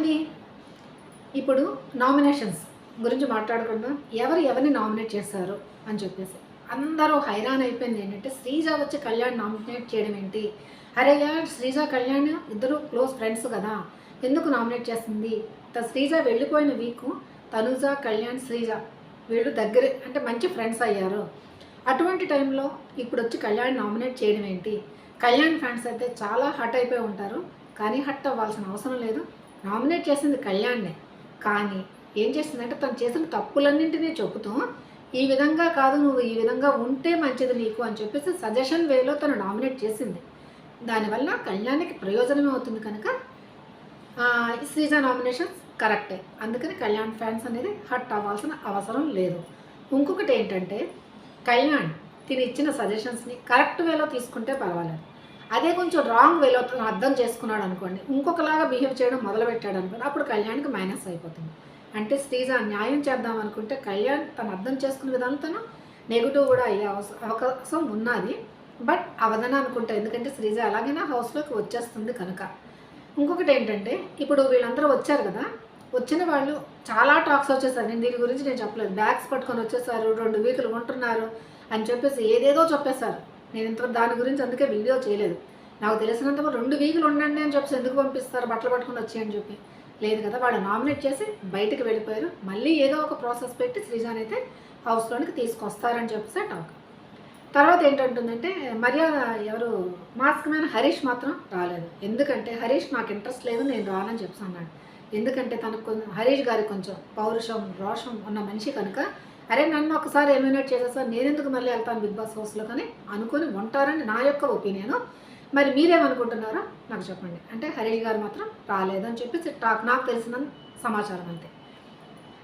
అండి ఇప్పుడు నామినేషన్స్ గురించి మాట్లాడుకుందాం. ఎవరు ఎవరిని నామినేట్ చేశారు అని చెప్పేసి. అందరూ హైరాన్ అయిపోయింది ఏంటంటే శ్రీజ వచ్చి కళ్యాణ్ నామినేట్ చేయడం ఏంటి? అరే శ్రీజ కళ్యాణ్ ఇద్దరు క్లోజ్ ఫ్రెండ్స్ కదా. ఎందుకు నామినేట్ చేస్తుంది త- శ్రీజ వెళ్ళిపోయిన వీక్ తనుజ కళ్యాణ్ శ్రీజ వీళ్ళు దగ్గర అంటే మంచి ఫ్రెండ్స్ అయ్యారు. అటువంటి టైంలో ఇప్పుడు వచ్చి కళ్యాణ్ నామినేట్ చేయడం ఏంటి? కళ్యాణ్ ఫ్యాన్స్ అయితే చాలా హట్ అయిపోయి ఉంటారు. కానీ హట్ అవ్వాల్సిన అవసరం లేదు. నామినేట్ చేసింది కళ్యాణ్నే. కానీ ఏం చేసిందంటే తను చేసిన తప్పులన్నింటినీ చెబుతూ ఈ విధంగా కాదు నువ్వు ఈ విధంగా ఉంటే మంచిది నీకు అని చెప్పేసి సజెషన్ వేలో తను నామినేట్ చేసింది. దానివల్ల కళ్యాణ్కి ప్రయోజనమే అవుతుంది కనుక శ్రీజ నామినేషన్స్ కరెక్టే. అందుకని కళ్యాణ్ ఫ్యాన్స్ అనేది హట్ అవ్వాల్సిన అవసరం లేదు. ఇంకొకటి ఏంటంటే కళ్యాణ్ తిని ఇచ్చిన సజెషన్స్ని కరెక్ట్ వేలో తీసుకుంటే పర్వాలేదు. అదే కొంచెం రాంగ్ వేలో తను అర్థం చేసుకున్నాడు అనుకోండి ఇంకొకలాగా బిహేవ్ చేయడం మొదలుపెట్టాడు అనుకోండి అప్పుడు కళ్యాణ్కి మైనస్ అయిపోతుంది. అంటే శ్రీజ న్యాయం చేద్దాం అనుకుంటే కళ్యాణ్ తను అర్థం చేసుకునే విధానం తను నెగిటివ్ కూడా అయ్యే అవకాశం ఉన్నది. బట్ అవదని అనుకుంటా ఎందుకంటే శ్రీజ అలాగైనా హౌస్లోకి వచ్చేస్తుంది కనుక. ఇంకొకటి ఏంటంటే ఇప్పుడు వీళ్ళందరూ వచ్చారు కదా వచ్చిన వాళ్ళు చాలా టాక్స్ వచ్చేసారు. నేను దీని గురించి నేను చెప్పలేదు. బ్యాగ్స్ పట్టుకొని వచ్చేసారు రెండు వీకులు ఉంటున్నారు అని చెప్పేసి ఏదేదో చెప్పేశారు. నేను ఇంత దాని గురించి అందుకే వీడియో చేయలేదు. నాకు తెలిసినంత రెండు వీకులు ఉండండి అని చెప్పేసి ఎందుకు పంపిస్తారు? బట్టలు పట్టుకుని వచ్చేయని చెప్పి. లేదు కదా వాళ్ళు నామినేట్ చేసి బయటకు వెళ్ళిపోయారు. మళ్ళీ ఏదో ఒక ప్రాసెస్ పెట్టి శ్రీజాన్ అయితే హౌస్లోనికి తీసుకొస్తారని చెప్పేసి టాక్ తర్వాత ఏంటంటుందంటే మర్యాద ఎవరు? మాస్క్ మీద హరీష్ మాత్రం రాలేదు. ఎందుకంటే హరీష్ నాకు ఇంట్రెస్ట్ లేదు నేను రానని చెప్పి అన్నాడు. ఎందుకంటే తనకు కొంచెం హరీష్ గారికి కొంచెం పౌరుషం రోషం ఉన్న మనిషి కనుక అరే నన్ను ఒకసారి ఎలిమినేట్ చేసేసా నేను ఎందుకు మళ్ళీ వెళ్తాను బిగ్ బాస్ హౌస్లో కానీ? అనుకుని ఉంటారని నా యొక్క ఒపీనియను. మరి మీరేమనుకుంటున్నారో నాకు చెప్పండి. అంటే హరీష్ గారు మాత్రం రాలేదని చెప్పేసి టాక్ నాకు తెలిసిన సమాచారం అంతే.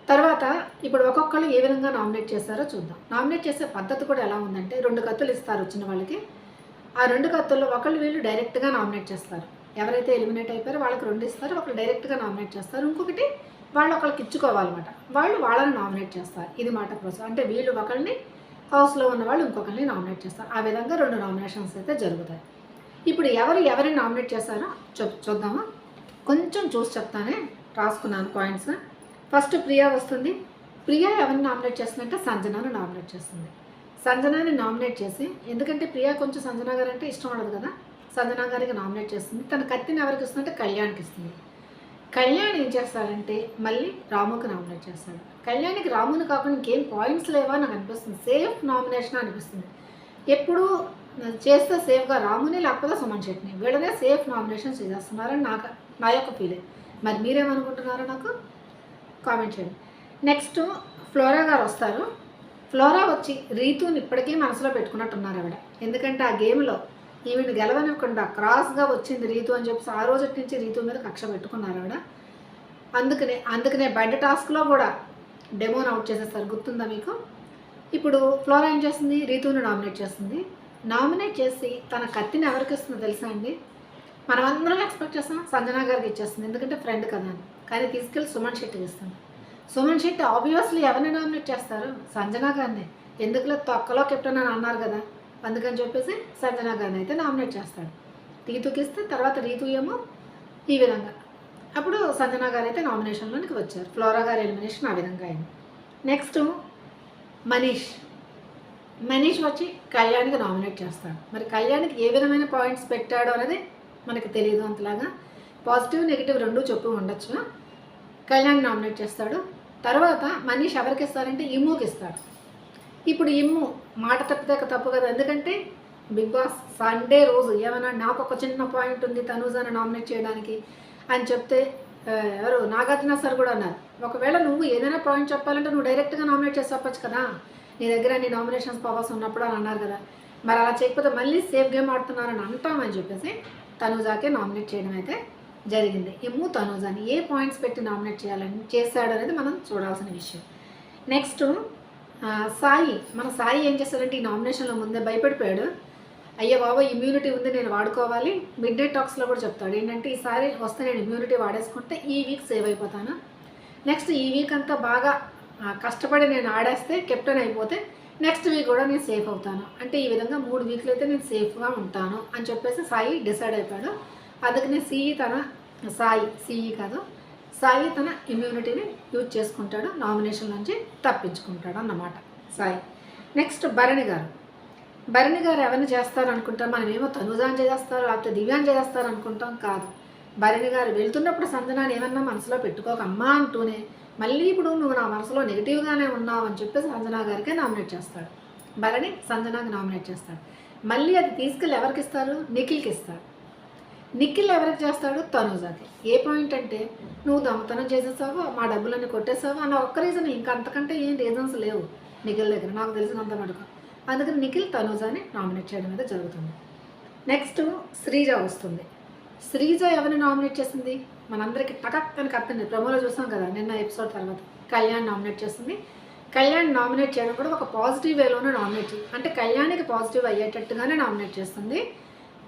తర్వాత ఇప్పుడు ఒక్కొక్కరు ఏ విధంగా నామినేట్ చేస్తారో చూద్దాం. నామినేట్ చేసే పద్ధతి కూడా ఎలా ఉందంటే రెండు కత్తులు ఇస్తారు వచ్చిన వాళ్ళకి. ఆ రెండు కత్తుల్లో ఒకళ్ళు వీళ్ళు డైరెక్ట్గా నామినేట్ చేస్తారు. ఎవరైతే ఎలిమినేట్ అయిపోయారో వాళ్ళకి రెండు ఇస్తారు ఒకళ్ళు డైరెక్ట్గా నామినేట్ చేస్తారు. ఇంకొకటి వాళ్ళు ఒకళ్ళకి ఇచ్చుకోవాలన్నమాట. వాళ్ళు వాళ్ళని నామినేట్ చేస్తారు. ఇది మాట ప్రాసెస్ అంటే వీళ్ళు ఒకరిని హౌస్లో ఉన్న వాళ్ళు ఇంకొకరిని నామినేట్ చేస్తారు. ఆ విధంగా రెండు నామినేషన్స్ అయితే జరుగుతాయి. ఇప్పుడు ఎవరు ఎవరిని నామినేట్ చేస్తారో చూ చూద్దామా? కొంచెం చూసి చెప్తానే రాసుకున్నాను పాయింట్స్ ఫస్ట్ ప్రియా వస్తుంది. ప్రియా ఎవరిని నామినేట్ చేస్తుందంటే సంజనాను నామినేట్ చేస్తుంది. సంజనాని నామినేట్ చేసి ఎందుకంటే ప్రియా కొంచెం సంజనా గారు అంటే ఇష్టం ఉండదు కదా? సంజనా గారికి నామినేట్ చేస్తుంది. తన కత్తిని ఎవరికి ఇస్తుందంటే కళ్యాణ్కి ఇస్తుంది. కళ్యాణ్ ఏం చేస్తాడంటే మళ్ళీ రాముకి నామినేట్ చేస్తాడు. కళ్యాణ్కి రాముని కాకుండా ఇంకేం పాయింట్స్ లేవా నాకు అనిపిస్తుంది. సేఫ్ నామినేషన్ అనిపిస్తుంది. ఎప్పుడు చేస్తే సేఫ్గా రాముని లేకపోతే సుమన్ శెట్టిని. వీళ్ళనే సేఫ్ నామినేషన్ చేస్తున్నారని నాకు నా యొక్క ఫీలింగ్ మరి మీరేమనుకుంటున్నారో నాకు కామెంట్ చేయండి. నెక్స్ట్ ఫ్లోరా గారు వస్తారు. ఫ్లోరా వచ్చి రీతుని ఇప్పటికీ మనసులో పెట్టుకున్నట్టున్నారు ఆవిడ. ఎందుకంటే ఆ గేమ్లో ఈవిని గెలవనివ్వకుండా క్రాస్గా వచ్చింది రీతు అని చెప్పి ఆ రోజు నుంచి రీతు మీద కక్ష పెట్టుకున్నారు ఆవిడ. అందుకనే అందుకనే బెడ్ టాస్క్లో కూడా డెమోన్ అవుట్ చేసేస్తారు. గుర్తుందా మీకు? ఇప్పుడు ఫ్లోరా ఏం చేస్తుంది? రీతుని నామినేట్ చేస్తుంది. నామినేట్ చేసి తన కత్తిని ఎవరికి ఇస్తుందో తెలుసా అండి? మనం అందరం ఎక్స్పెక్ట్ చేస్తాం సంజనా గారికి ఇచ్చేస్తుంది. ఎందుకంటే ఫ్రెండ్ కదా అని. కానీ తీసుకెళ్ళి సుమన్ శెట్టి ఇస్తుంది సుమన్ శెట్టి ఆబ్వియస్లీ ఎవరిని నామినేట్ చేస్తారు? సంజనా గారిని. ఎందుకులే తొక్కలో కెప్టెన్ అని అన్నారు కదా. అందుకని చెప్పేసి సంజనా గారిని అయితే నామినేట్ చేస్తాడు. రీతుకి ఇస్తే తర్వాత రీతు ఏమో ఈ విధంగా. అప్పుడు సంజనా గారు అయితే నామినేషన్లోనికి వచ్చారు. ఫ్లోరా గారి ఎలిమినేషన్ ఆ విధంగా అయింది. నెక్స్ట్ మనీష్. మనీష్ వచ్చి కళ్యాణ్కి నామినేట్ చేస్తాడు. మరి కళ్యాణ్కి ఏ విధమైన పాయింట్స్ పెట్టాడు అనేది మనకు తెలియదు అంతలాగా. పాజిటివ్ నెగిటివ్ రెండు చెప్పు ఉండొచ్చు. కళ్యాణ్ నామినేట్ చేస్తాడు. తర్వాత మనీష్ ఎవరికి ఇస్తారంటే ఇమ్ముకి ఇస్తాడు. ఇప్పుడు ఇమ్ము. మాట తప్పితే తప్పు కదా. ఎందుకంటే బిగ్ బాస్ సండే రోజు ఏమైనా నాకు ఒక చిన్న పాయింట్ ఉంది తనూజాను నామినేట్ చేయడానికి అని చెప్తే ఎవరు? నాగార్జున సార్ కూడా అన్నారు. ఒకవేళ నువ్వు ఏదైనా పాయింట్ చెప్పాలంటే నువ్వు డైరెక్ట్గా నామినేట్ చేసి చెప్పచ్చు కదా. నీ దగ్గర నీ నామినేషన్స్ పవర్స్ ఉన్నప్పుడు అని అన్నారు కదా. మరి అలా చేయకపోతే మళ్ళీ సేఫ్ గేమ్ ఆడుతున్నారని అంటామని చెప్పేసి తనూజాకే నామినేట్ చేయడం అయితే జరిగింది. ఇమ్ము తనూజాని ఏ పాయింట్స్ పెట్టి నామినేట్ చేయాలని చేశాడనేది మనం చూడాల్సిన విషయం. నెక్స్ట్ సాయి మన సాయి ఏం చేస్తాడంటే ఈ నామినేషన్లో ముందే భయపడిపోయాడు. అయ్యో బాబా ఇమ్యూనిటీ ఉంది నేను వాడుకోవాలి. మిడ్ నైట్ టాక్స్లో కూడా చెప్తాడు. ఏంటంటే ఈసారి వస్తే నేను ఇమ్యూనిటీ వాడేసుకుంటే ఈ వీక్ సేవ్ అయిపోతాను. నెక్స్ట్ ఈ వీక్ అంతా బాగా కష్టపడి నేను ఆడేస్తే కెప్టెన్ అయిపోతే నెక్స్ట్ వీక్ కూడా నేను సేఫ్ అవుతాను. అంటే ఈ విధంగా మూడు వీక్లు అయితే నేను సేఫ్గా ఉంటాను అని చెప్పేసి సాయి డిసైడ్ అయిపోయాడు. అందుకనే సిఈ తన సాయి సిఈ కాదు. సాయి తన ఇమ్యూనిటీని యూజ్ చేసుకుంటాడు నామినేషన్ నుంచి తప్పించుకుంటాడు అన్నమాట. సాయి. నెక్స్ట్ భరణి గారు. భరణి గారు ఎవరిని చేస్తారు అనుకుంటాం మనం ఏమో తనుజాన్ చేస్తారు లేకపోతే దివ్యాన్ చేస్తారు అనుకుంటాం? కాదు. భరణి గారు వెళ్తున్నప్పుడు సంజనాన్ని ఏమన్నా మనసులో పెట్టుకోక అమ్మా అంటూనే మళ్ళీ ఇప్పుడు నువ్వు నా మనసులో నెగిటివ్గానే ఉన్నావు అని చెప్పి సంజనా గారికి నామినేట్ చేస్తాడు. భరణి సంజనాకి నామినేట్ చేస్తాడు. మళ్ళీ అది తీసుకెళ్ళి ఎవరికి ఇస్తారు? నిఖిల్కి ఇస్తారు. నిఖిల్ ఎవరికి చేస్తాడు? తనుజాకి. ఏ పాయింట్ అంటే నువ్వు దొంగతనం చేసేసావు? మా డబ్బులన్నీ కొట్టేసావు? అన్న ఒక్క రీజన్ ఇంకా అంతకంటే ఏం రీజన్స్ లేవు నిఖిల్ దగ్గర. నాకు తెలిసినంత మటుకు. అందుకని నిఖిల్ తనుజాని నామినేట్ చేయడం అనేది జరుగుతుంది. నెక్స్ట్ శ్రీజ వస్తుంది. శ్రీజ ఎవరిని నామినేట్ చేసింది? మనందరికీ టకక్ అని కత్తండి ప్రమోలో చూసాం కదా నిన్న ఎపిసోడ్ తర్వాత. కళ్యాణ్ నామినేట్ చేస్తుంది కళ్యాణ్ నామినేట్ చేయడం కూడా ఒక పాజిటివ్ వేలోనే నామినేట్ అంటే కళ్యాణ్కి పాజిటివ్ అయ్యేటట్టుగానే నామినేట్ చేస్తుంది.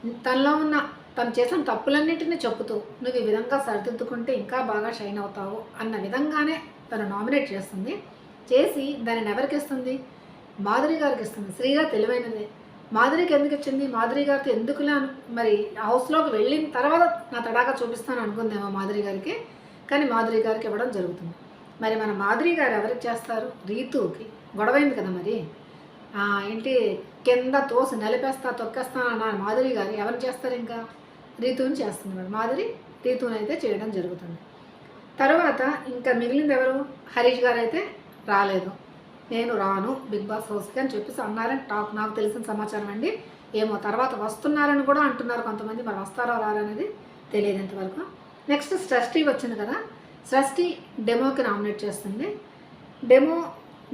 తనలో ఉన్న తను చేసిన తప్పులన్నింటినీ చెప్పుతూ నువ్వు ఈ విధంగా సరిదిద్దుకుంటే ఇంకా బాగా షైన్ అవుతావు అన్న విధంగానే తను నామినేట్ చేస్తుంది. చేసి దానిని ఎవరికి ఇస్తుంది? మాధురి గారికి ఇస్తుంది. శ్రీగా తెలివైనదే. మాధురికి ఎందుకు ఇచ్చింది? మాధురి గారితో ఎందుకులే మరి హౌస్లోకి వెళ్ళిన తర్వాత నా తడాగా చూపిస్తాను అనుకుందేమో మాధురి గారికి. కానీ మాధురి గారికి ఇవ్వడం జరుగుతుంది. మరి మన మాధురి గారు ఎవరికి చేస్తారు? రీతుకి. గొడవైంది కదా మరి. ఏంటి కింద తోసి నలిపేస్తా తొక్కేస్తా అన్న మాధురి గారు ఎవరు చేస్తారు ఇంకా? రీతుని చేస్తున్నారు మాధురి రీతుని అయితే చేయడం జరుగుతుంది. తర్వాత ఇంకా మిగిలింది ఎవరు? హరీష్ గారు అయితే రాలేదు. నేను రాను బిగ్ బాస్ హౌస్కి అని చెప్పేసి అన్నారని టాక్ నాకు తెలిసిన సమాచారం అండి. ఏమో తర్వాత వస్తున్నారని కూడా అంటున్నారు కొంతమంది. మరి వస్తారో రారనేది తెలియదు ఇంతవరకు. నెక్స్ట్ సృష్టి వచ్చింది కదా. సృష్టి డెమోకి నామినేట్ చేస్తుంది. డెమో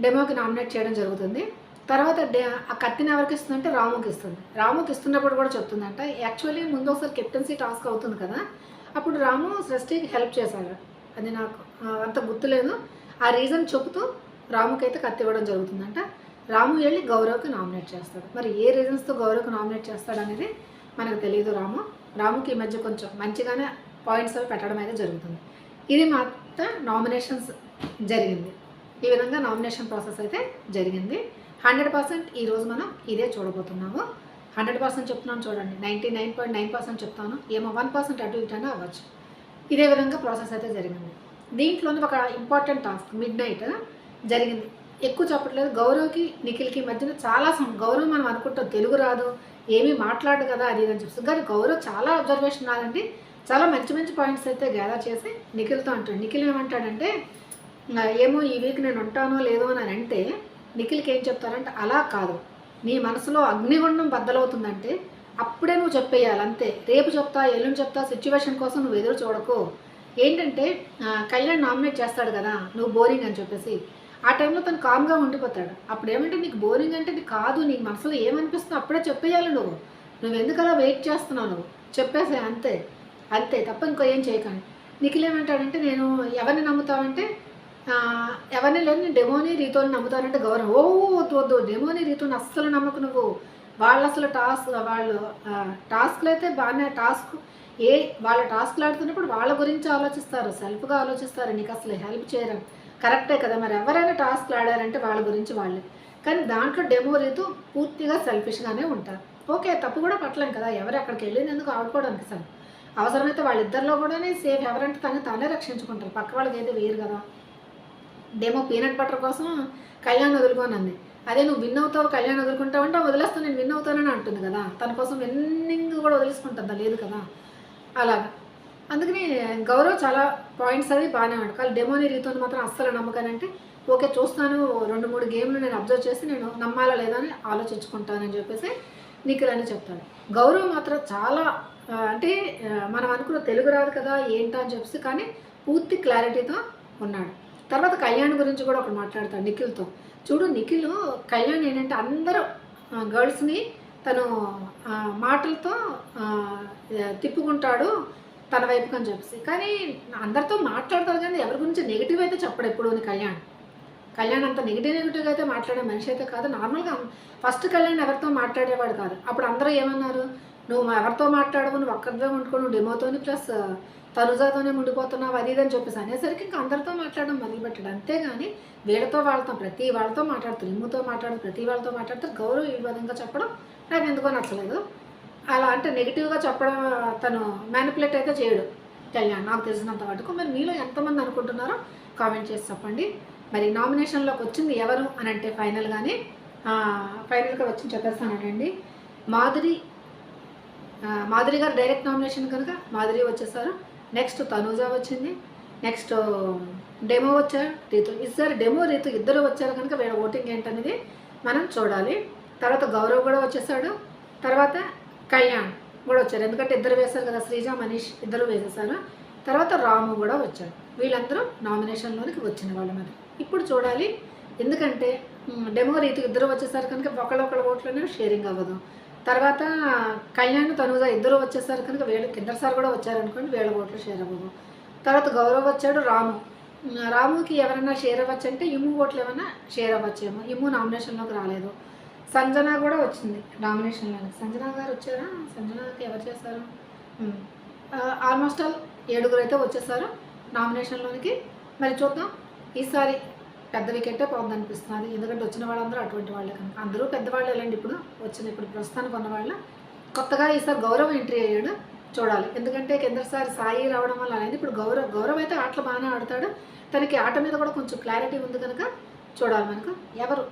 డెమోకి నామినేట్ చేయడం జరుగుతుంది. తర్వాత డే ఆ కత్తిని ఎవరికి ఇస్తుందంటే రాముకి ఇస్తుంది. రాముకి ఇస్తున్నప్పుడు కూడా చెప్తుందంట యాక్చువల్లీ ముందు ఒకసారి కెప్టెన్సీ టాస్క్ అవుతుంది కదా అప్పుడు రాము సృష్టికి హెల్ప్ చేశాడు. అది నాకు అంత గుర్తులేదు. ఆ రీజన్ చెబుతూ రాముకైతే కత్తి ఇవ్వడం జరుగుతుందంట. రాము వెళ్ళి గౌరవ్కి నామినేట్ చేస్తాడు. మరి ఏ రీజన్స్తో గౌరవ్కి నామినేట్ చేస్తాడు అనేది మనకు తెలియదు రాము. రాముకి ఈ మధ్య కొంచెం మంచిగానే పాయింట్స్ అవి పెట్టడం అయితే జరుగుతుంది. ఇది మాత్రం నామినేషన్స్ జరిగింది. ఈ విధంగా నామినేషన్ ప్రాసెస్ అయితే జరిగింది. హండ్రెడ్ పర్సెంట్ ఈరోజు మనం ఇదే చూడబోతున్నాము. హండ్రెడ్ పర్సెంట్ చెప్తున్నాను చూడండి. Ninety nine point nine percent చెప్తాను. ఏమో వన్ పర్సెంట్ అటు ఇటు అయినా అవ్వచ్చు. ఇదే విధంగా ప్రాసెస్ అయితే జరిగింది. దీంట్లోనే ఒక ఇంపార్టెంట్ టాస్క్ మిడ్ నైట్ జరిగింది. ఎక్కువ చెప్పట్లేదు. గౌరవ్కి నిఖిల్కి మధ్యన చాలా సం- గౌరవ్ మనం అనుకుంటాం తెలుగు రాదు ఏమీ మాట్లాడు కదా అది అని చెప్పి కానీ గౌరవ్ చాలా అబ్జర్వేషన్ రాదండి. చాలా మంచి మంచి పాయింట్స్ అయితే గ్యాదర్ చేసి నిఖిల్తో అంటాడు. నిఖిల్ ఏమంటాడంటే ఏమో ఈ వీక్ నేను ఉంటానో లేదో అని అంటే నిఖిల్కి ఏం చెప్తారంటే అలా కాదు. నీ మనసులో అగ్నిగుండం బద్దలవుతుందంటే అప్పుడే నువ్వు చెప్పేయాలి అంతే. రేపు చెప్తా ఎల్లుండి చెప్తా సిచ్యువేషన్ కోసం నువ్వు ఎదురు చూడకు. ఏంటంటే కళ్యాణ్ నామినేట్ చేస్తాడు కదా నువ్వు బోరింగ్ అని చెప్పేసి. ఆ టైంలో తను కామ్గా ఉండిపోతాడు. అప్పుడు ఏమంటే నీకు బోరింగ్ అంటే ఇది కాదు నీ మనసులో ఏమనిపిస్తుందో అప్పుడే చెప్పేయాలి నువ్వు. నువ్వు ఎందుకు అలా వెయిట్ చేస్తున్నావు నువ్వు? చెప్పేసే అంతే. అంతే తప్ప ఇంకో ఏం చేయకండి. నిఖిల్ ఏమంటాడంటే నేను ఎవరిని నమ్ముతావంటే ఎవరిని లేని డెమోనీ డెమోని రీతోని నమ్ముతారంటే గౌరవం. ఓ వద్దు వద్దు డెమోని రీతోని అస్సలు నమ్మకు నువ్వు. వాళ్ళు అసలు టాస్క్ వాళ్ళు టాస్క్లు అయితే బాగానే టాస్క్. ఏ వాళ్ళ టాస్క్లు ఆడుతున్నప్పుడు వాళ్ళ గురించి ఆలోచిస్తారు సెల్ఫ్గా ఆలోచిస్తారు. నీకు అసలు హెల్ప్ చేయరు. కరెక్టే కదా మరి. ఎవరైనా టాస్క్లు ఆడారంటే వాళ్ళ గురించి వాళ్ళే. కానీ దాంట్లో డెమో రీతు పూర్తిగా సెల్ఫిష్గానే ఉంటారు. ఓకే తప్పు కూడా పట్టలేం కదా. ఎవరు అక్కడికి వెళ్ళినందుకు ఆడుకోవడానికి సార్ అవసరమైతే వాళ్ళిద్దరిలో కూడా సేఫ్. ఎవరంటే తను తానే రక్షించుకుంటారు. పక్క వాళ్ళకి అయితే వేరు కదా. డేమో పీనట్ బటర్ కోసం కళ్యాణ్ వదులుకోనంది. అదే నువ్వు విన్ అవుతావు కళ్యాణ్ వదులుకుంటావు అంటే వదిలేస్తా నేను విన్ అవుతానని అంటుంది కదా. తన కోసం విన్నింగ్ కూడా వదిలేసుకుంటుందా? లేదు కదా. అలాగా. అందుకని గౌరవ్ చాలా పాయింట్స్ అవి బాగానే ఉన్నాడు కానీ డెమోని రీతోని మాత్రం అస్సలు నమ్మకానంటే ఓకే చూస్తాను రెండు మూడు గేమ్లు నేను అబ్జర్వ్ చేసి నేను నమ్మాలా లేదా అని ఆలోచించుకుంటానని చెప్పేసి నిఖిల్ అని చెప్తాడు. గౌరవ్ మాత్రం చాలా అంటే మనం అనుకున్న తెలుగు రాదు కదా ఏంటా అని చెప్పేసి కానీ పూర్తి క్లారిటీతో ఉన్నాడు. తర్వాత కళ్యాణ్ గురించి కూడా ఒకటి మాట్లాడతాడు నిఖిల్తో. చూడు నిఖిల్ కళ్యాణ్ ఏంటంటే అందరూ గర్ల్స్ని తను మాటలతో తిప్పుకుంటాడు తన వైపుకు అని చెప్పేసి. కానీ అందరితో మాట్లాడతారు కానీ ఎవరి గురించి నెగిటివ్ అయితే చెప్పడు ఎప్పుడు అని కళ్యాణ్. కళ్యాణ్ అంత నెగిటివ్ నెగిటివ్గా అయితే మాట్లాడే మనిషి అయితే కాదు. నార్మల్గా ఫస్ట్ కళ్యాణ్ ఎవరితో మాట్లాడేవాడు కాదు. అప్పుడు అందరూ ఏమన్నారు? నువ్వు ఎవరితో మాట్లాడవు నువ్వు ఒక్కరితో ఉండుకో నువ్వు డెమోతోని ప్లస్ తనుజాతోనే ఉండిపోతున్నావు అది ఇదని అని చెప్పేసి అనేసరికి ఇంకా అందరితో మాట్లాడడం మొదలుపెట్టాడు. అంతేగాని వీళ్ళతో వాళ్ళతో ప్రతి వాళ్ళతో మాట్లాడుతారు ఇమ్ముతో మాట్లాడు ప్రతి వాళ్ళతో మాట్లాడుతారు గౌరవ్ ఈ విధంగా చెప్పడం నాకు ఎందుకో నచ్చలేదు. అలా అంటే నెగిటివ్గా చెప్పడం తను మ్యానిపులేట్ అయితే చేయడు. కళ్యాణ్ నాకు తెలిసినంత మటుకు మరి మీలో ఎంతమంది అనుకుంటున్నారో కామెంట్ చేసి చెప్పండి. మరి నామినేషన్లోకి వచ్చింది ఎవరు అని అంటే ఫైనల్గానే ఫైనల్గా వచ్చి చెప్పేస్తానండి. మాధురి మాధురి గారు డైరెక్ట్ నామినేషన్ కనుక మాధురి వచ్చేసారు. నెక్స్ట్ తనూజ వచ్చింది. నెక్స్ట్ డెమో వచ్చారు. రీతు ఇద్దరు డెమో రీతు ఇద్దరు వచ్చారు కనుక వీళ్ళ ఓటింగ్ ఏంటనేది మనం చూడాలి. తర్వాత గౌరవ్ కూడా వచ్చేసాడు. తర్వాత కళ్యాణ్ కూడా వచ్చారు. ఎందుకంటే ఇద్దరు వేశారు కదా శ్రీజ మనీష్ ఇద్దరు వేసేసారు. తర్వాత రాము కూడా వచ్చారు. వీళ్ళందరూ నామినేషన్లోనికి వచ్చిన వాళ్ళు మరి ఇప్పుడు చూడాలి. ఎందుకంటే డెమో రీతు ఇద్దరు వచ్చేసారు కనుక ఒకళ్ళొకళ్ళ ఓట్లోనే షేరింగ్ అవ్వదు. తర్వాత కళ్యాణ్ తనుజ ఇద్దరు వచ్చేసారు కనుక వీళ్ళు కింద సార్ కూడా వచ్చారనుకోండి వేల వీళ్ళ ఓట్లు షేర్ తర్వాత గౌరవ్ వచ్చాడు రాము. రాముకి ఎవరైనా షేర్ అవ్వచ్చు అంటే ఇమ్ము ఓట్లు ఏమైనా షేర్ అవ్వచ్చేమో. ఇమ్ము నామినేషన్లోకి రాలేదు. సంజన కూడా వచ్చింది నామినేషన్లో సంజన గారు వచ్చారా? సంజనకి ఎవరు చేశారు? ఆల్మోస్ట్ ఆల్ ఏడుగురు అయితే వచ్చేసారు నామినేషన్లోనికి మరి చూద్దాం. ఈసారి పెద్ద వికెటే పోద్ది అనిపిస్తున్నది ఎందుకంటే వచ్చిన వాళ్ళందరూ అటువంటి వాళ్ళే కనుక అందరూ పెద్దవాళ్ళు వెళ్ళండి ఇప్పుడు. వచ్చిన ఇప్పుడు ప్రస్తుతానికి ఉన్నవాళ్ళ కొత్తగా ఈసారి గౌరవ్ ఎంట్రీ అయ్యాడు చూడాలి. ఎందుకంటే కిందసారి సాయి రావడం వల్ల అనేది ఇప్పుడు గౌరవ్ గౌరవ్ అయితే ఆటలు బాగానే ఆడతాడు. తనకి ఆట మీద కూడా కొంచెం క్లారిటీ ఉంది కనుక చూడాలి మనకు. ఎవరు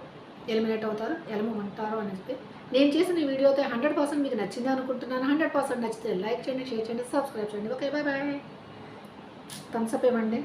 ఎలిమినేట్ అవుతారు ఎలమంటారు అని చెప్పి. నేను చేసిన ఈ వీడియో అయితే హండ్రెడ్ పర్సెంట్ మీకు నచ్చింది అనుకుంటున్నాను. హండ్రెడ్ పర్సెంట్ నచ్చితే లైక్ చేయండి షేర్ చేయండి సబ్స్క్రైబ్ చేయండి. Okay bye bye thumbs up ఇవ్వండి.